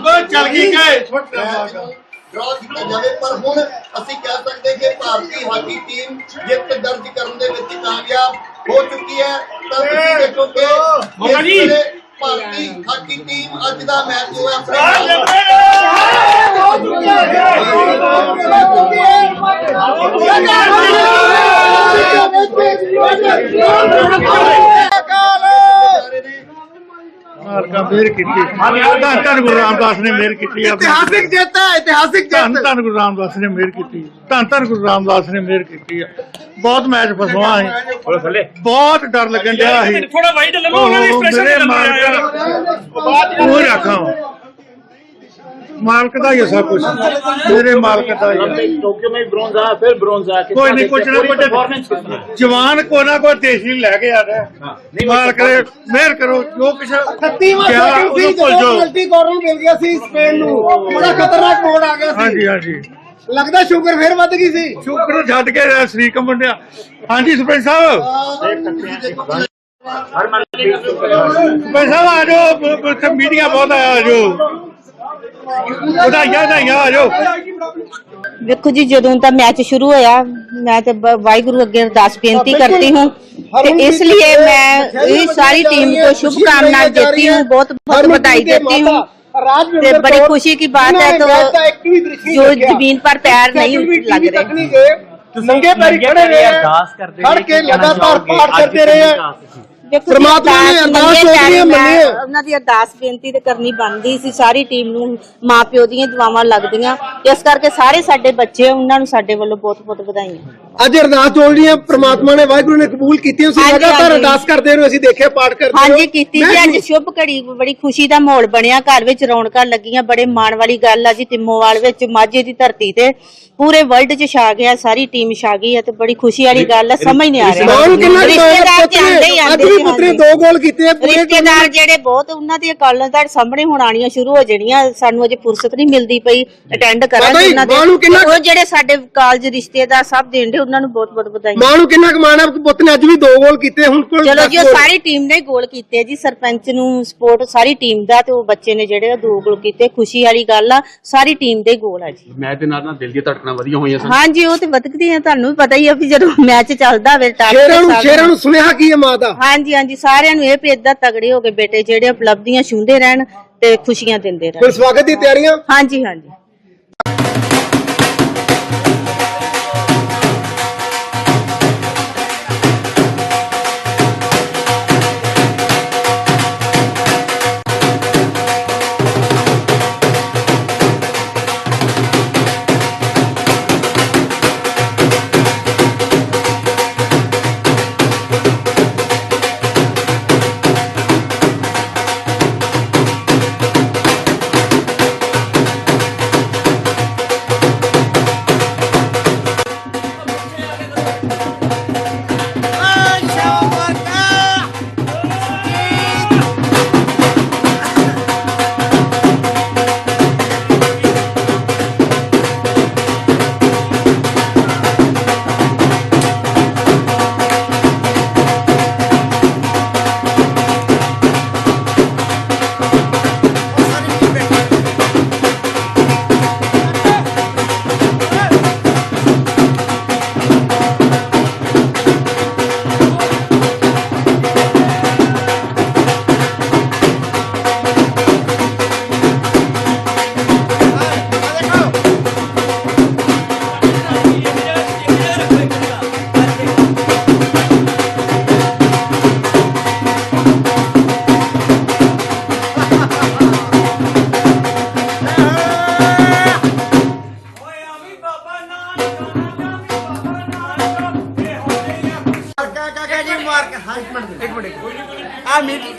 ਉਹ ਚੱਲ ਗਈ ਗਏ। ਡਰਾ ਕੀਤਾ ਜਾਵੇ ਪਰ ਹੁਣ ਅਸੀਂ ਕਹਿ ਸਕਦੇ ਕਿ ਭਾਰਤੀ ਹਾਕੀ ਟੀਮ ਜਿੱਤ ਦਰਜ ਕਰਨ ਦੇ ਵਿੱਚ ਕਾਮਯਾਬ ਹੋ ਚੁੱਕੀ ਹੈ। ਤਾਂ ਤੁਸੀਂ ਦੇਖੋ ਕਿ ਮੋਗਾ ਜੀ। ਭਾਰਤੀ ਹਾਕੀ ਟੀਮ ਅੱਜ ਦਾ ਮੈਚ ਜੋ ਹੈ ਆਪਣੇ ਮਾਰਕਾ ਮਿਹਰ ਕੀਤੀ। ਧੰਨ ਧੰਨ ਗੁਰੂ ਰਾਮਦਾਸ ਨੇ ਮਿਹਰ ਕੀਤੀ ਆ ਇਤਿਹਾਸਿਕ ਜਿੱਤ ਹੈ ਇਤਿਹਾਸਿਕ ਧੰਨ ਜਿੱਤ। ਧੰਨ ਗੁਰੂ ਰਾਮਦਾਸ ਨੇ ਮਿਹਰ ਕੀਤੀ। ਧੰਨ ਧੰਨ ਗੁਰੂ ਰਾਮਦਾਸ ਨੇ ਮਿਹਰ ਕੀਤੀ ਆ। ਬਹੁਤ ਮੈਚ ਫਸਵਾ ਹੈ ਬਹੁਤ ਡਰ ਲੱਗਣ ਡਿਆ ਸੀ। ਥੋੜਾ ਵਾਈਡ ਲੈ ਲਓ ਉਹਨਾਂ ਦੀ ਨਹੀਂ ਲੱਗ ਮਾਲਕ ਉਹ ਰੱਖਾਂ। ਮਾਲਕ ਦਾ ਹੀ ਸਭ ਕੁਝ ਮੇਰੇ ਮਾਲਕ ਦਾ ਹੀ ਹੈ ਟੋਕਿਓ ਮੇਂ ਆ ਫਿਰ ਬ੍ਰੌਂਜ਼ ਆ ਕੋਈ ਨਹੀਂ ਕੁਝ ਨਾ ਕੁਝ ਜਵਾਨ ਕੋਈ ਨਾ ਕੋਈ ਦੇਸ਼ ਲੈ ਕੇ ਆ ਰਿਹਾ। ਮਾਲਕ ਦੇ ਮਿਹਰ ਕਰੋ ਜੋ ਕੁਝ 31ਵਾਂ ਸੈਕਿੰਡ ਸੀ ਜਦੋਂ ਮਲਟੀ ਗੋਰਨ ਮਿਲ ਗਿਆ ਸੀ ਸਪੇਨ ਨੂੰ। ਬੜਾ ਖਤਰਨਾਕ ਮੋੜ ਆ ਗਿਆ ਸੀ। ਹਾਂਜੀ ਹਾਂਜੀ। ਲੱਗਦਾ ਸ਼ੂਗਰ ਫੇਰ ਵੱਧ ਗਈ ਸੀ। ਸ਼ੂਗਰ ਛੱਡ ਕੇ ਸਰੀਰ ਕੰਬਣਿਆ ਹਾਂਜੀ ਸਰਪੰਚ ਸਾਹਿਬ। ਹਰ ਮਨ ਸਰਪੰਚ ਆ ਜਾਓ ਮੀਡੀਆ ਬਹੁਤ ਆਇਆ ਜੋ ਵਧਾਈਆਂ ਵਧਾਈਆਂ ਆ ਜਾਓ ਵੇਖੋ ਜੀ ਜਦੋਂ ਦਾ ਮੈਚ ਸ਼ੁਰੂ ਹੋਇਆ ਮੈਂ ਤੇ ਬ- ਵਾਹਿਗੁਰੂ ਅੱਗੇ ਅਰਦਾਸ ਬੇਨਤੀ ਕਰਤੀ ਹੂੰ ਤੇ ਇਸ ਲਈ ਮੈਂ ਇਹ ਸਾਰੀ ਟੀਮ ਕੋ ਸ਼ੁਭ ਕਾਮਨਾ ਦੇਤੀ ਹੂੰ ਬਹੁਤ बहुत बहुत बहुत ਵਧਾਈ बधाई देती ਦੇਤੀ हूँ ਹੂੰ ਤੇ बड़ी खुशी की बात है तो जो जो जमीन जमीन पर पर पैर नहीं नहीं लग लग रहे रहे नंगे पैर खड़े रहे अरदास करते खड़ रहे, के क्या कहना लगातार चाहोगे? पार आज की करते रहे हैं। ਪ੍ਰਮਾਤਮਾ ਨੇ ਅਰਦਾਸ ਅਰਦਾਸ ਮੰਗੇ ਉਹਦੀਆਂ ਪੈਰੀ ਮੈਂ ਮੰਨੀਆਂ। ਉਹਨਾਂ ਦੀ ਅਰਦਾਸ ਬੇਨਤੀ ਤੇ ਕਰਨੀ ਬਣਦੀ ਸੀ ਸਾਰੀ ਟੀਮ ਨੂੰ ਮਾਪਿਓ ਦੀਆਂ ਦੁਆਵਾਂ ਲੱਗਦੀਆਂ ਇਸ ਕਰਕੇ ਸਾਰੇ ਸਾਡੇ ਬੱਚੇ ਉਹਨਾਂ ਨੂੰ ਸਾਡੇ ਵੱਲੋਂ ਬਹੁਤ ਬਹੁਤ ਵਧਾਈਆਂ ਅੱਜ ਅਰਦਾਸ ਜੋੜੀਆਂ ਪ੍ਰਮਾਤਮਾ ਨੇ ਵਾਹਿਗੁਰੂ ਨੇ ਕਬੂਲ ਕੀਤੀਆਂ ਸੀ ਹਾਂਜੀ, ਲਗਾਤਾਰ ਹਾਂਜੀ। ਅਰਦਾਸ ਕਰਦੇ ਨੂੰ ਅਸੀਂ ਦੇਖਿਆ ਪਾਠ ਕਰਦੇ ਹਾਂਜੀ। ਕੀਤੀ ਜੀ ਅੱਜ ਸ਼ੁਭ ਘੜੀ ਬੜੀ ਖੁਸ਼ੀ ਦਾ ਮਾਹੌਲ ਬਣਿਆ ਘਰ ਵਿੱਚ ਰੌਣਕਾਂ ਲੱਗੀਆਂ ਬੜੇ ਮਾਣ ਵਾਲੀ ਗੱਲ ਆ ਜੀ ਤਿੰਮੋਵਾਲ ਵਿੱਚ ਮਾਝੇ ਦੀ ਧਰਤੀ ਤੇ ਪੂਰੇ ਵਰਲਡ 'ਚ ਛਾ ਗਿਆ ਸਾਰੀ ਟੀਮ ਛਾ ਗਈ ਹੈ ਤੇ ਬੜੀ ਖੁਸ਼ੀ ਵਾਲੀ ਗੱਲ ਆ ਸਮਝ ਨਹੀਂ ਆ ਰਿਹਾ ਕਿੰਨਾ ਕੁ ਮਾਣ ਆ ਰਿਸ਼ਤੇਦਾਰ ਤੇ ਆਉਂਦੇ ਹੀ ਪੁੱਤਰੇ ਆਉਂਦੇ ਅੱਜ ਵੀ ਸੀ, ਪੁੱਤਰੇ ਹਾਂਜੀ। ਦੋ ਗੋਲ ਕੀਤੇ ਆ, ਪੂਰੇ ਰਿਸ਼ਤੇਦਾਰ ਜਿਹੜੇ ਬਹੁਤ ਉਹਨਾਂ ਦੀਆਂ ਕਾਲਾਂ ਤੁਹਾਡੇ ਸਾਹਮਣੇ ਹੁਣ ਆਣੀਆਂ ਸ਼ੁਰੂ ਹੋ ਜਾਣੀਆਂ ਸਾਨੂੰ ਅਜੇ ਫੁਰਸਤ ਨਹੀਂ ਮਿਲਦੀ ਪਈ ਅਟੈਂਡ ਪਤਾ ਕਰਾਂਗੇ ਹੀ, ਉਹਨਾਂ ਦੇ ਮਾਂ ਨੂੰ ਕਿੰਨਾ ਕੁ- ਉਹ ਜਿਹੜੇ ਸਾਡੇ ਕਾਲਜ ਰਿਸ਼ਤੇਦਾਰ ਸਭ ਦੇਣਦੇ ਉਹਨਾਂ ਨੂੰ ਬਹੁਤ ਬਹੁਤ ਵਧਾਈਆਂ। ਮਾਂ ਨੂੰ ਕਿੰਨਾ ਕੁ ਮਾਣ ਆ? ਪੁੱਤ ਨੇ ਅੱਜ ਵੀ ਦੋ ਗੋਲ ਕੀਤੇ ਹੁਣ ਕੋਲ ਚਲੋ ਜੀ ਉਹ। ਸਾਰੀ ਟੀਮ ਨੇ ਗੋਲ ਕੀਤੇ ਜੀ ਸਰਪੰਚ ਨੂੰ ਸਪੋਰਟ ਸਾਰੀ ਟੀਮ ਦਾ ਤੇ ਉਹ ਬੱਚੇ ਨੇ ਜਿਹੜੇ ਦੋ ਗੋਲ ਕੀਤੇ ਖੁਸ਼ੀ ਵਾਲੀ ਗੱਲ ਆ ਸਾਰੀ ਟੀਮ ਦੇ ਗੋਲ ਆ ਜੀ। ਮੈਚ ਦੇ ਨਾਲ ਨਾਲ ਦਿਲ ਦੀਆਂ ਧੜਕਣਾਂ ਵਧੀਆਂ ਹੋਈਆਂ ਸਨ। ਹਾਂਜੀ ਉਹ ਤੇ ਵਧਕਦੀ ਆ ਤੁਹਾਨੂੰ ਵੀ ਪਤਾ ਹੀ ਆ ਵੀ ਜਦੋਂ ਮੈਚ ਚੱਲਦਾ ਹੋਵੇ ਤਾਂ ਸ਼ੇਰਾਂ ਨੂੰ ਸ਼ੇਰਾਂ ਨੂੰ ਸੁਨੇਹਾ ਕੀ ਹੈ ਮਾਂ ਦਾ? ਹਾਂਜੀ ਹਾਂਜੀ ਸਾਰਿਆਂ ਨੂੰ ਇਹ ਵੀ ਏਦਾਂ ਤਗੜੇ ਹੋ ਕੇ ਬੇਟੇ ਜਿਹੜੇ ਉਪਲਬਧੀਆਂ ਛੂੰਹਦੇ ਰਹਿਣ ਤੇ ਖੁਸ਼ੀਆਂ ਦਿੰਦੇ ਰਹਿਣ। ਫਿਰ ਸਵਾਗਤ ਦੀ ਤਿਆਰੀਆਂ? ਹਾਂਜੀ ਹਾਂਜੀ।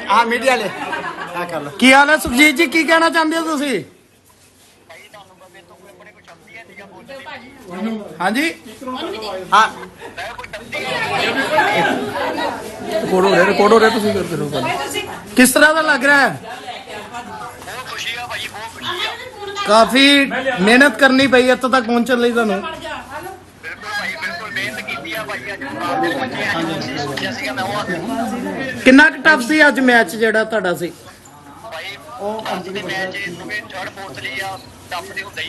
ਆ ਮੀਡੀਆ ਲੈ ਕੀ ਹਾਲ ਹੈ ਸੁਖਜੀਤ ਜੀ? ਕੀ ਕਹਿਣਾ ਚਾਹੁੰਦੇ ਹੋ ਤੁਸੀਂ? ਹਾਂਜੀ? ਹਾਂ। ਰਿਕਾਰਡ ਹੋ ਰਿਹਾ ਰਿਕਾਰਡ ਹੋ ਰਿਹਾ ਤੁਸੀਂ ਕਰਦੇ ਰਹੋ ਗੱਲ। ਕਿਸ ਤਰ੍ਹਾਂ ਦਾ ਲੱਗ ਰਿਹਾ ਹੈ? ਕਾਫੀ ਮਿਹਨਤ ਕਰਨੀ ਪਈ ਇੱਥੋਂ ਤੱਕ ਪਹੁੰਚਣ ਲਈ ਤੁਹਾਨੂੰ। ਕਿੰਨਾ ਕੁ ਟਫ ਸੀ ਅੱਜ ਮੈਚ ਜਿਹੜਾ ਤੁਹਾਡਾ ਸੀ? ਉਹ ਕੰਟੀਨਿਊ ਮੈਚ ਜਿਵੇਂ ਥਰਡ ਫੋਰਥ ਲਈ ਆ ਟੱਫ ਦੇ ਹੁੰਦੇ ਹੀ ਆ।